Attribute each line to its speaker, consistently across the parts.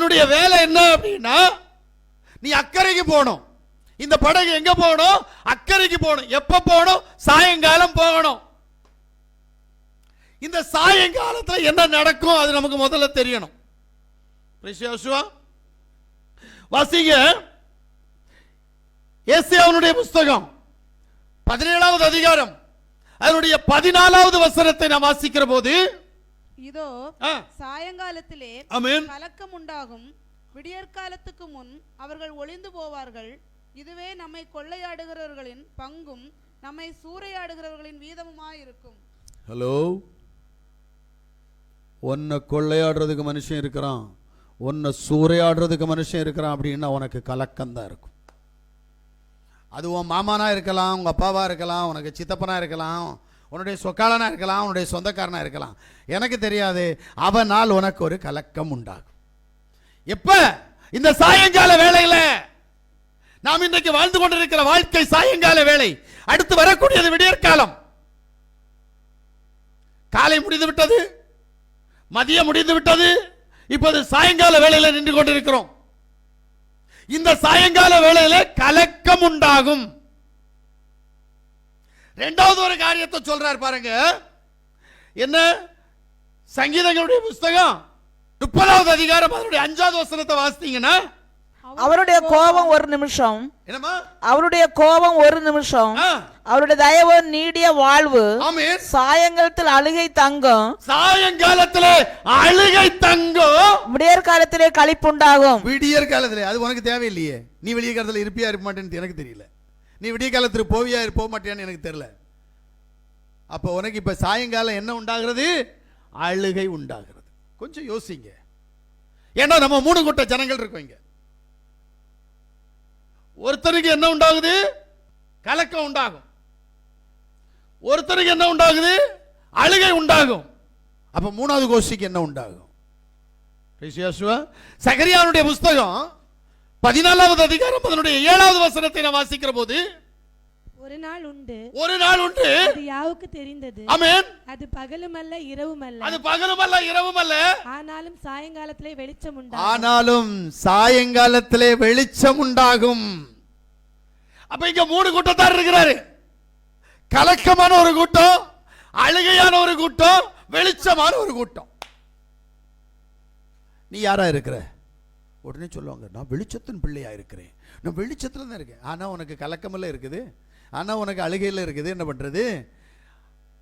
Speaker 1: உன்னுடைய வேலை என்ன அப்படின்னா நீ அக்கறைக்கு போகணும். இந்த படகு எங்க போகணும்? அக்கறைக்கு போகணும். எப்ப போகணும்? சாயங்காலம் போகணும். இந்த சாயங்காலத்தில் என்ன நடக்கும்? அது நமக்கு முதல்ல தெரியணும். ரிஷியாசுவா வாசிங்க. ஏசியாவுடைய புஸ்தகம் பதினேழாவது அதிகாரம் அதனுடைய பதினாலாவது வசனத்தை நாம் வாசிக்கிற போது
Speaker 2: இதோ சாயங்காலத்திலே கலக்கம் உண்டாகும் விடியற்காலத்துக்கு முன் அவர்கள் ஒளிந்து போவார்கள். இதுவே நம்மை கொள்ளையாடுகிறவர்களின் பங்கும் நம்மை சூறையாடுகிறவர்களின் வீதமுமாயிருக்கும்.
Speaker 1: ஹலோ உன்னை கொள்ளையாடுறதுக்கு மனுஷன் இருக்கிறான். உன்னை சூறையாடுறதுக்கு மனுஷன் இருக்கிறான் அப்படின்னா உனக்கு கலக்கம் தான் இருக்கும். அது உன் மாமானா இருக்கலாம் உங்கள் அப்பாவா இருக்கலாம் உனக்கு சித்தப்பனா இருக்கலாம் உன்னுடைய சொக்காளனாக இருக்கலாம் உன்னுடைய சொந்தக்காரனா இருக்கலாம். எனக்கு தெரியாது அவனால் உனக்கு ஒரு கலக்கம் உண்டாகும். எப்ப? இந்த சாயங்கால வேலையில் நாம் இன்றைக்கு வாழ்ந்து கொண்டிருக்கிற வாழ்க்கை சாயங்கால வேலை அடுத்து வரக்கூடியது விடியற்காலம். காலை முடிந்து விட்டது மதியம் முடிந்து விட்டது இப்போது சாயங்கால வேலையில் நின்று கொண்டிருக்கிறோம். இந்த சாயங்கால வேலையில் கலக்கம் உண்டாகும். இரண்டாவது ஒரு காரியத்தை சொல்றார் பாருங்க. என்ன? சங்கீதங்களுடைய புஸ்தகம் முப்பதாவது அதிகாரம் அதனுடைய அஞ்சாவது வசனத்தை வாசித்தீங்கன்னா
Speaker 3: அவருடைய கோபம் ஒரு நிமிஷம்.
Speaker 1: என்னமா
Speaker 3: அவருடைய கோபம் ஒரு நிமிஷம். அவருடைய தயவு நீடிய வாழ்வு
Speaker 1: ஆமென்.
Speaker 3: சாயங்காலத்தில் அழுகை தங்கும்.
Speaker 1: சாயங்காலத்திலே அழுகை தங்கும்.
Speaker 3: விடியற்காலத்திலே களிப்புண்டாகும்
Speaker 1: விடியற் காலத்துல. அது உனக்கு தேவையில்லையே. நீ விடிய காலத்துல இருப்பியா இருக்க மாட்டேன்னு எனக்கு தெரியல. நீ விடிய காலத்துல போவியா போக மாட்டியான்னு எனக்கு தெரில அப்போ உனக்கு இப்போ சாயங்காலம் என்ன உண்டாகிறது? அழுகை உண்டாகிறது. கொஞ்சம் யோசிங்க. ஏன்னா நம்ம மூணு கூட்ட ஜனங்கள் இருக்கோம் இங்கே. ஒருத்தருக்கு என்ன உண்டாகுது? கலக்கம் உண்டாகும். ஒருத்தருக்கு என்ன உண்டாகுது? அழுகை உண்டாகும். அப்போ மூணாவது கோஷ்டிக்கு என்ன உண்டாகும்? சகரியானுடைய புஸ்தகம் பதினாலாவது அதிகாரம் அதனுடைய ஏழாவது வசனத்தை நான் வாசிக்கிற போது
Speaker 4: ஒரு நாள் உண்டு.
Speaker 1: ஒரு நாள் உண்டு.
Speaker 4: அது யாவுக்கு தெரிந்தது?
Speaker 1: ஆமென்.
Speaker 4: அது பகலுமல்ல இரவுமல்ல.
Speaker 1: அது பகலும் அல்ல இரவும் அல்ல
Speaker 4: ஆனாலும் சாயங்காலத்திலே வெளிச்சம் உண்டா
Speaker 1: ஆனாலும் சாயங்காலத்திலே வெளிச்சம் உண்டாகும். அப்ப இங்க மூணு கூட்டத்தார் இருக்கிறாரு. கலக்கமான ஒரு கூட்டம் அழுகையான ஒரு கூட்டம் வெளிச்சமான ஒரு கூட்டம். நீ யாரா இருக்கிற? உடனே சொல்லுவாங்க நான் வெளிச்சத்தின் பிள்ளையா இருக்கிறேன். நான் வெளிச்சத்துல தான் இருக்கேன். ஆனா உனக்கு கலக்கமெல்லாம் இருக்குது? ஆனால் உனக்கு அழுகையில் இருக்குது என்ன பண்ணுறது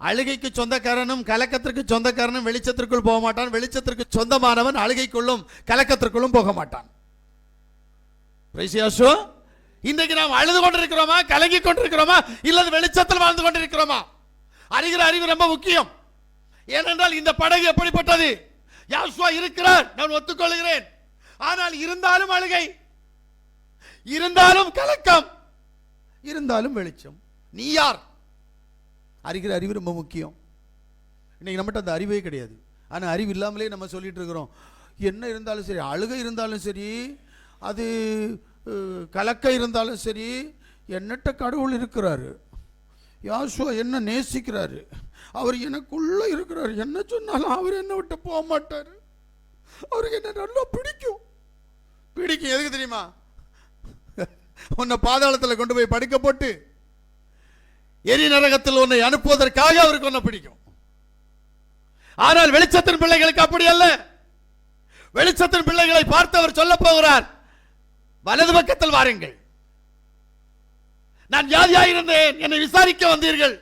Speaker 1: அழுகைக்கு சொந்தக்காரனும் கலக்கத்திற்கு சொந்தக்காரனும் வெளிச்சத்திற்குள் போக மாட்டான். வெளிச்சத்திற்கு சொந்தமானவன் அழுகைக்குள்ளும் கலக்கத்திற்குள்ளும் போக மாட்டான். இன்றைக்கு நாம் அழுது கொண்டிருக்கிறோமா? கலங்கி கொண்டிருக்கிறோமா? இல்லது வெளிச்சத்தில் வாழ்ந்து கொண்டிருக்கிறோமா? அறிகிற அறிவு ரொம்ப முக்கியம். ஏனென்றால் இந்த படகு எப்படிப்பட்டது? யாசுவா இருக்கிறார் நான் ஒத்துக்கொள்கிறேன். ஆனால் இருந்தாலும் அழுகை இருந்தாலும் கலக்கம். இருந்தாலும் வெளிச்சம். நீ யார்? அறிகிற அறிவு ரொம்ப முக்கியம். இன்னைக்கு நம்மகிட்ட அந்த அறிவே கிடையாது. ஆனால் அறிவு இல்லாமலே நம்ம சொல்லிட்டு இருக்கிறோம். என்ன இருந்தாலும் சரி அழுகை இருந்தாலும் சரி அது கலக்க இருந்தாலும் சரி என்னட்ட கடவுள் இருக்கிறாரு. யாசுவா என்ன நேசிக்கிறாரு? அவர் எனக்குள்ளே இருக்கிறார். என்ன சொன்னாலும் அவர் என்ன விட்டு போக மாட்டார். அவருக்கு என்ன நல்லா பிடிக்கும். பிடிக்கும். எதுக்கு தெரியுமா? உன்னை பாதாளத்தில் கொண்டு போய் படுக்க போட்டு எரி நரகத்தில் உன்னை அனுப்புவதற்காக அவருக்கு உன்னை பிடிக்கும். ஆனால் வெளிச்சத்தின் பிள்ளைகளுக்கு அப்படி அல்ல. வெளிச்சத்தின் பிள்ளைகளை பார்த்து அவர் சொல்ல போகிறார் வலது பக்கத்தில் வாருங்கள். நான் வியாதியாக இருந்தேன் என்னை விசாரிக்க வந்தீர்கள்.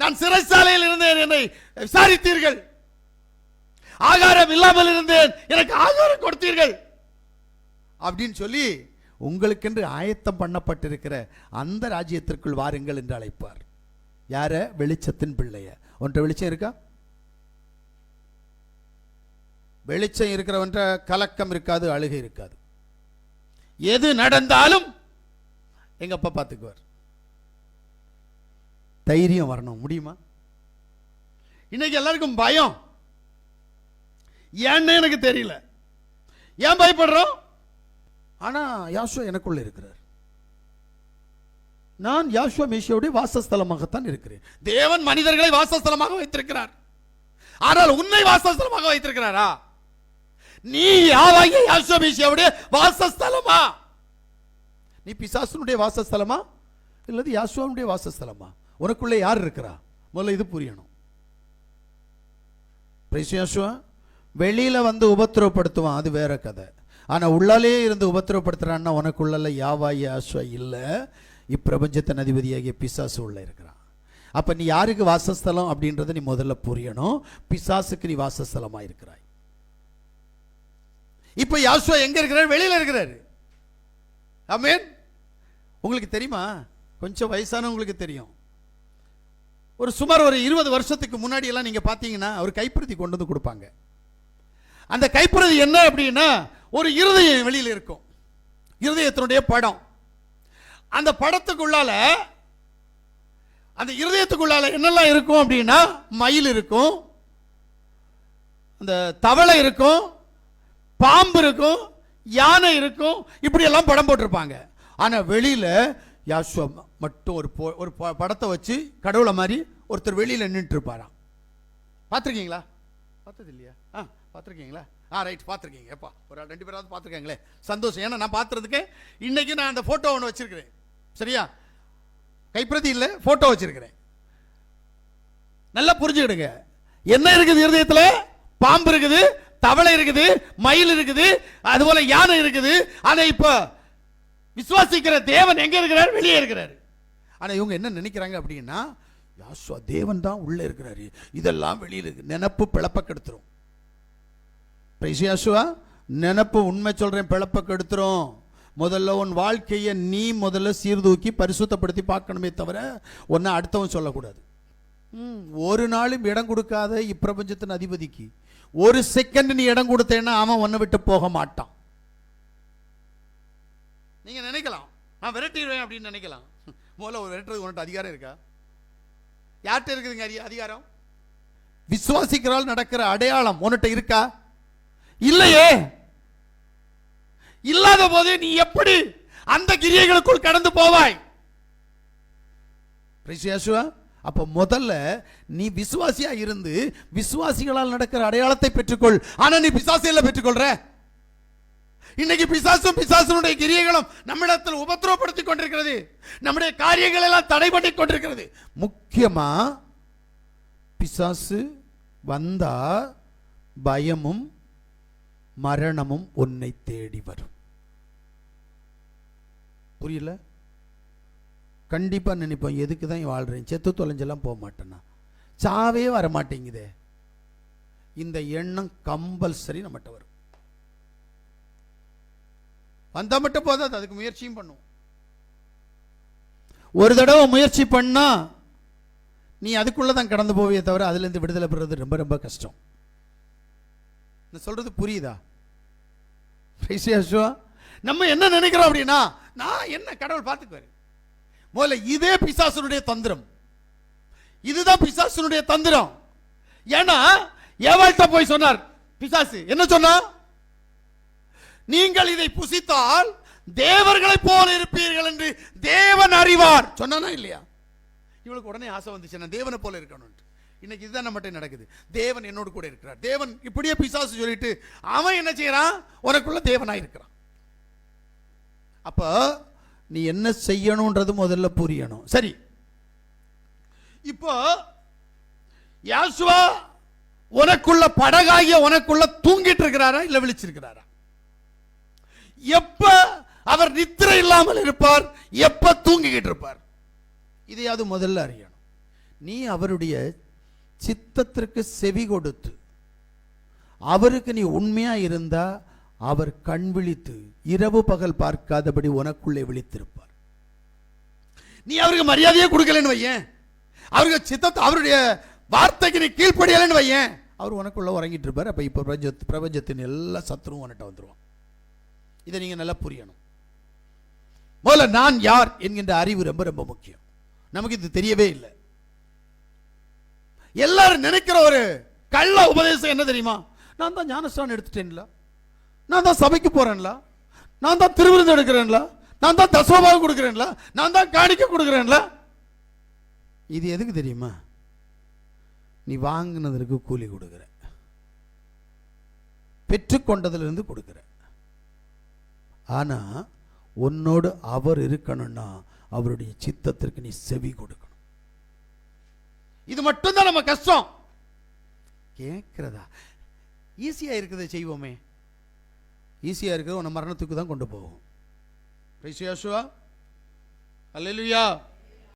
Speaker 1: நான் சிறைச்சாலையில் இருந்தேன் என்னை விசாரித்தீர்கள். ஆகாரம் இல்லாமல் இருந்தேன் எனக்கு ஆகாரம் கொடுத்தீர்கள். அப்படின்னு சொல்லி உங்களுக்கென்று ஆயத்தம் பண்ணப்பட்டிருக்கிற அந்த ராஜ்யத்திற்குள் வாருங்கள் என்று அழைப்பார். யார? வெளிச்சத்தின் பிள்ளைய. ஒன்ற வெளிச்சம் இருக்கா? வெளிச்சம் இருக்கிறவன்ற கலக்கம் இருக்காது அழுகை இருக்காது. எது நடந்தாலும் எங்க அப்பா பார்த்துக்குவார் தைரியம் வரணும். முடியுமா? இன்னைக்கு எல்லாருக்கும் பயம். ஏன்னு எனக்கு தெரியல. ஏன் பயப்படுறோம்? ஆனால் யாஷுவா எனக்குள்ளே இருக்கிறார். நான் யாஷுவா மேஷியாவுடைய வாசஸ்தலமாகத்தான் இருக்கிறேன். தேவன் மனிதர்களை வாசஸ்தலமாக வைத்திருக்கிறார். ஆனால் உன்னை வாசஸ்தலமாக வைத்திருக்கிறாரா? நீ யாவாகிய யாசுவமேசியாவுடைய வாசஸ்தலமா? நீ பிசாசனுடைய வாசஸ்தலமா? இல்லது யாசுவாவுடைய வாசஸ்தலமா? உனக்குள்ளே யார் இருக்கிறா? முதல்ல இது புரியணும். பிரைஸ் யாசுவா வெளியில் வந்து உபத்திரவப்படுத்துவான் அது வேற கதை. ஆனால் உள்ளாலே இருந்து உபத்திரப்படுத்துகிறான்னா உனக்குள்ள யாவாய யாசுவா இல்லை. இப்பிரபஞ்சத்தின் அதிபதியாகிய பிசாசு உள்ளே இருக்கிறான். அப்போ நீ யாருக்கு வாசஸ்தலம் அப்படின்றத நீ முதல்ல புரியணும். பிசாசுக்கு நீ வாசஸ்தலமாக இருக்கிறாய். இப்போ யாசுவா எங்கே இருக்கிறார்? வெளியில் இருக்கிறாரு. அமேன் உங்களுக்கு தெரியுமா? கொஞ்சம் வயசானவங்களுக்கு தெரியும். ஒரு சுமார் ஒரு இருபது வருஷத்துக்கு முன்னாடியெல்லாம் நீங்கள் பார்த்தீங்கன்னா அவர் ஒரு கைப்பிரதி கொண்டு வந்து கொடுப்பாங்க. அந்த கைப்பிரதி என்ன அப்படின்னா ஒரு இருதயம் வெளியில் இருக்கும். இருதயத்தினுடைய படம். அந்த படத்துக்குள்ளால அந்த இருதயத்துக்குள்ளால என்னெல்லாம் இருக்கும் அப்படின்னா மயில் இருக்கும் அந்த தவளை இருக்கும் பாம்பு இருக்கும் யானை இருக்கும் இப்படி எல்லாம் படம் போட்டிருப்பாங்க. ஆனால் வெளியில் யாசுவா மட்டும் ஒரு போ ஒரு ப- படத்தை வச்சு கடவுளை மாதிரி ஒருத்தர் வெளியில் நின்றுட்டு இருப்பாராம். பார்த்துருக்கீங்களா? பார்த்தது இல்லையா ஆ பார்த்துருக்கீங்களா? ஆ ரைட் பார்த்துருக்கீங்க. எப்பா ஒரு ரெண்டு பேராவது பார்த்துருக்காங்களே. சந்தோஷம். ஏன்னா நான் பார்த்துறதுக்கு இன்னைக்கு நான் அந்த ஃபோட்டோ ஒன்று வச்சிருக்கிறேன். சரியா? கைப்பிரதி இல்லை ஃபோட்டோ வச்சிருக்கிறேன். நல்லா புரிஞ்சுக்கிடுங்க. என்ன இருக்குது இருதயத்தில்? பாம்பு இருக்குது தவளை இருக்குது மயில் இருக்குது அதுபோல யானை இருக்குது. ஆனா இப்போ விசுவாசிக்கிற தேவன் எங்க இருக்கிறார்? வெளியே இருக்கிறார். ஆனா இவங்க என்ன நினைக்கிறாங்க அப்படின்னா யாசுவா தேவன் தான் உள்ள இருக்கிறாரு. இதெல்லாம் வெளியில் இருக்கு. நினப்பு பிளப்ப கெடுத்துரும். பிரைஸ் நினப்பு உண்மை சொல்கிறேன் பிழப்ப கெடுத்துரும் முதல்ல உன் வாழ்க்கையை நீ முதல்ல சீர்தூக்கி பரிசுத்தப்படுத்தி பார்க்கணுமே தவிர ஒன்று அடுத்தவன் சொல்லக்கூடாது. ம், ஒரு நாளும் இடம் கொடுக்காத இப்பிரபஞ்சத்தின் அதிபதிக்கு. ஒரு செகண்ட் நீ இடம் கொடுத்தேன்னா அவன் ஒன்றை விட்டு போக மாட்டான். நீங்கள் நினைக்கலாம். நான் விரட்டிடுவேன் அப்படின்னு நினைக்கலாம். முதல்ல ஒரு விரட்டுறது உன்கிட்ட அதிகாரம் இருக்கா? யார்கிட்ட இருக்குதுங்க அதிகாரம்? விசுவாசிக்கிறால் நடக்கிற அடையாளம் உன்கிட்ட இருக்கா? இல்லையே. இல்லாத போது நீ எப்படி அந்த கிரியைகளுக்குள் கடந்து போவாய்? அப்ப முதல்ல நீ விசுவாசியா இருந்து விசுவாசிகளால் நடக்கிற அடையாளத்தை பெற்றுக்கொள். ஆனா நீ பிசாசியல்ல பெற்றுக்கொள்ற. இன்னைக்கு பிசாசும் பிசாசனுடைய கிரியைகளும் நம்மிடத்தில் உபத்திரவப்படுத்திக் கொண்டிருக்கிறது. நம்முடைய காரியங்கள் எல்லாம் தடை பண்ணி கொண்டிருக்கிறது. முக்கியமா பிசாசு வந்தா பயமும் மரணமும் உன்னை தேடி வரும். புரியல? கண்டிப்பாக நினைப்போம் எதுக்கு தான் வாழ்கிறேன் செத்து தொலைஞ்செல்லாம் போக மாட்டேன்னா. சாவே வர மாட்டேங்குதே இந்த எண்ணம் கம்பல்சரி நம்மகிட்ட வரும். வந்தால் மட்டும் போதாது அதுக்கு முயற்சியும் பண்ணுவோம். ஒரு தடவை முயற்சி பண்ணா நீ அதுக்குள்ளே தான் கடந்து போவே தவிர அதுலேருந்து விடுதலை பெறுறது ரொம்ப ரொம்ப கஷ்டம். நான் சொல்கிறது புரியுதா? நம்ம என்ன நினைக்கிறோம் அப்படின்னா நான் என்ன கடவுள் பார்த்துக்குவாரு முதல்ல இதே பிசாசனுடைய தந்திரம். இதுதான் பிசாசனுடைய தந்திரம். ஏன்னா ஏவாள்கிட்ட போய் சொன்னார் பிசாசு என்ன சொன்னா? நீங்கள் இதை புசித்தால் தேவர்களை போல இருப்பீர்கள் என்று தேவன் அறிவார். சொன்னானா இல்லையா? இவளுக்கு உடனே ஆசை வந்துச்சு நான் தேவனை போல இருக்கணும் இன்னைக்கு இதுதான் நம்மகிட்ட நடக்குது. தேவன் என்னோடு கூட இருக்கிறார். தேவன் இப்படியே பிசாசு சொல்லிட்டு அவன் என்ன செய்யறான்? உனக்குள்ள தேவனாக இருக்கிறான். அப்ப நீ என்ன செய்யணும்ன்றது முதல்ல புரியணும். சரி. இப்போ யாசுவா உனக்குள்ள படகாகிய உனக்குள்ள தூங்கிட்டு இருக்கிறாரா இல்ல விழிச்சிருக்கிறாரா? எப்ப அவர் நித்திரை இல்லாமல் இருப்பார்? எப்ப தூங்கிக்கிட்டு இருப்பார்? இதையாவது முதல்ல அறியணும். நீ அவருடைய சித்தத்திற்கு செவி கொடுத்து அவருக்கு நீ உண்மையா இருந்தா அவர் கண் விழித்து இரவு பகல் பார்க்காதபடி உனக்குள்ளே விழித்திருப்பார். நீ அவருக்கு மரியாதையே கொடுக்கலன்னு வையேன். அவருக்கு சித்தத்தை அவருடைய வார்த்தைக்கு நீ கீழ்ப்படியலன்னு வையேன். அவர் உனக்குள்ள உறங்கிட்டு இருப்பார் அப்ப இப்ப பிரபஞ்ச பிரபஞ்சத்தின் எல்லா சத்துருவும் உன்கிட்ட வந்துருவான். இதை நீங்க நல்லா புரியணும். முதல்ல நான் யார் என்கின்ற அறிவு ரொம்ப ரொம்ப முக்கியம். நமக்கு இது தெரியவே இல்லை. எல்லாரும் நினைக்கிற ஒரு கள்ள உபதேசம் என்ன தெரியுமா? நான் தான் ஞானஸ்தானம் எடுத்துட்டேன்ல. நான் தான் சபைக்கு போறேன்ல. நான் தான் திருவிருந்து எடுக்கிறேன்ல. நான் தான் தசோபாகம் கொடுக்குறேன்ல. நான் தான் காணிக்க கொடுக்குறேன்ல. இது எதுக்கு தெரியுமா? நீ வாங்கினதற்கு கூலி கொடுக்குற. பெற்றுக்கொண்டதுலேருந்து கொடுக்குற. ஆனால் உன்னோடு அவர் இருக்கணும்னா அவருடைய சித்தத்திற்கு நீ செவி கொடுக்கணும். இது மட்டும்தான் நம்ம கஷ்டம். கேட்கிறதா? ஈஸியாக இருக்கிறத செய்வோமே. ஈஸியாக இருக்கிறது உன்னை மரணத்துக்கு தான் கொண்டு போகும். அல்லா